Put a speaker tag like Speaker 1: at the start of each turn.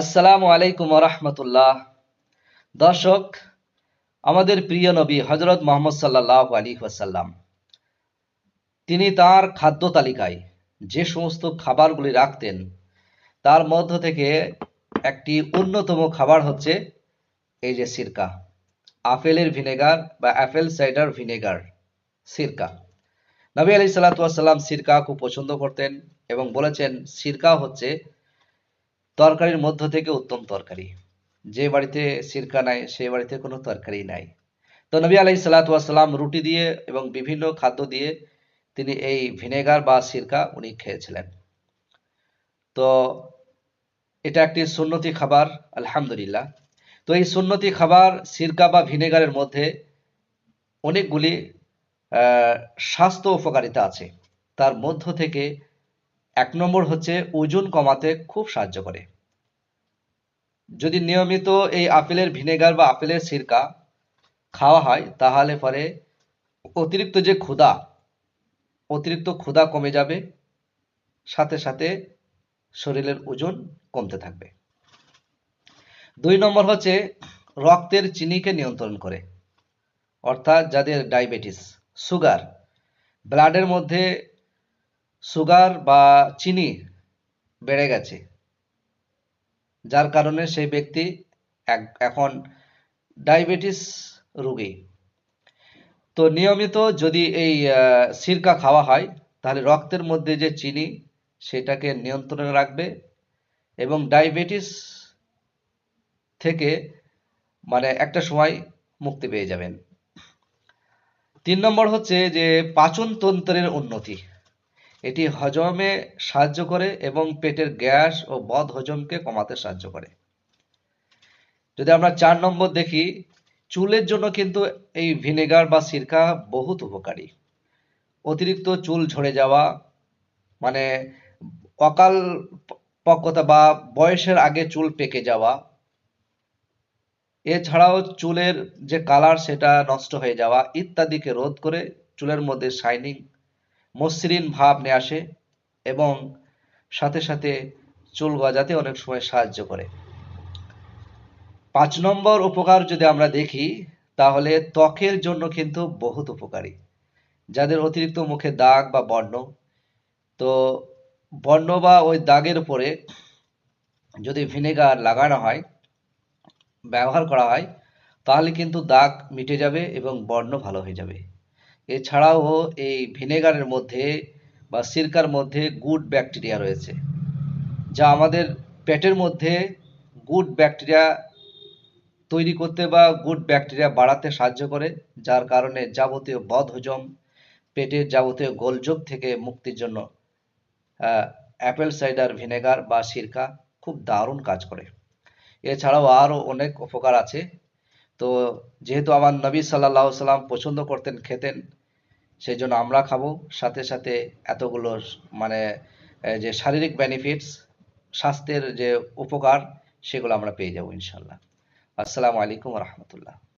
Speaker 1: আসসালামু আলাইকুম রহমতুল্লাহ দর্শক, আমাদের প্রিয় নবী হজরত মোহাম্মদ সাল্লাহ আলী ওয়াসাল্লাম, তিনি তার খাদ্য তালিকায় যে সমস্ত খাবারগুলি রাখতেন, তার মধ্য থেকে একটি অন্যতম খাবার হচ্ছে এই যে সিরকা। আপেলের ভিনেগার বা অ্যাপেল সাইডার ভিনেগার সিরকা। নবী আলি সাল্লাতাম সিরকা খুব পছন্দ করতেন এবং বলেছেন, সিরকা হচ্ছে তরকারির মধ্য থেকে উত্তম তরকারি। যে বাড়িতে সিরকা নাই সেই বাড়িতে কোনো তরকারি নাই। তো নবী আলাই সাল্লাতাম রুটি দিয়ে এবং বিভিন্ন খাদ্য দিয়ে তিনি এই ভিনেগার বা সিরকা উনি খেয়েছিলেন। তো এটা একটি সুন্নতি খাবার, আলহামদুলিল্লাহ। তো এই সুন্নতি খাবার, সিরকা বা ভিনেগারের মধ্যে অনেকগুলি স্বাস্থ্য উপকারিতা আছে। তার মধ্য থেকে এক নম্বর হচ্ছে ওজন কমাতে খুব সাহায্য করে। যদি নিয়মিত এই আপেলের ভিনেগার বা আপেলের সিরকা খাওয়া হয়, তাহলে পরে অতিরিক্ত যে ক্ষুধা, অতিরিক্ত ক্ষুধা কমে যাবে, সাথে সাথে শরীরের ওজন কমতে থাকবে। দুই নম্বর হচ্ছে রক্তের চিনিকে নিয়ন্ত্রণ করে, অর্থাৎ যাদের ডায়াবেটিস, সুগার, ব্লাডের মধ্যে সুগার বা চিনি বেড়ে গেছে, যার কারণে সেই ব্যক্তি এখন ডায়াবেটিস রোগী। তো নিয়মিত যদি এই সিরকা খাওয়া হয়, তাহলে রক্তের মধ্যে যে চিনি, সেটাকে নিয়ন্ত্রণে রাখবে এবং ডায়াবেটিস থেকে মানে একটা সময় মুক্তি পেয়ে যাবেন। তিন নম্বর হচ্ছে যে পাচন তন্ত্রের উন্নতি। এটি হজমে সাহায্য করে এবং পেটের গ্যাস ও বদ হজমকে কমাতে সাহায্য করে। যদি আমরা চার নম্বর দেখি, চুলের জন্য কিন্তু এই ভিনেগার বা সিরকা বহুত উপকারী। অতিরিক্ত চুল ঝরে যাওয়া মানে অকাল পক্কতা বা বয়সের আগে চুল পেকে যাওয়া, এছাড়াও চুলের যে কালার সেটা নষ্ট হয়ে যাওয়া ইত্যাদিকে রোধ করে চুলের মধ্যে শাইনিং মসৃণ ভাব নিয়ে আসে এবং সাথে সাথে চুল গজাতে অনেক সময় সাহায্য করে। পাঁচ নম্বর উপকার যদি আমরা দেখি, তাহলে ত্বকের জন্য কিন্তু বহুত উপকারী। যাদের অতিরিক্ত মুখে দাগ বা বর্ণ, তো বর্ণ বা ওই দাগের উপরে যদি ভিনেগার লাগানো হয়, ব্যবহার করা হয়, তাহলে কিন্তু দাগ মিটে যাবে এবং বর্ণ ভালো হয়ে যাবে। এছাড়াও এই ভিনেগারের মধ্যে বা সিরকার মধ্যে গুড ব্যাকটেরিয়া রয়েছে, যা আমাদের পেটের মধ্যে গুড ব্যাকটেরিয়া তৈরি করতে বা গুড ব্যাকটেরিয়া বাড়াতে সাহায্য করে, যার কারণে যাবতীয় বদ হজম পেটের যাবতীয় গোলযোগ থেকে মুক্তির জন্য অ্যাপেল সাইডার ভিনেগার বা সিরকা খুব দারুণ কাজ করে। এছাড়াও আরও অনেক উপকার আছে তো যেহেতু আমার নবী সাল্লাহ সাল্লাম পছন্দ করতেন খেতেন সেই জন্য আমরা খাব। সাথে সাথে এতগুলো মানে যে শারীরিক বেনিফিটস স্বাস্থ্যের যে উপকার, সেগুলো আমরা পেয়ে যাব ইনশাল্লাহ আসসালামু আলাইকুম রহমতুল্লাহ।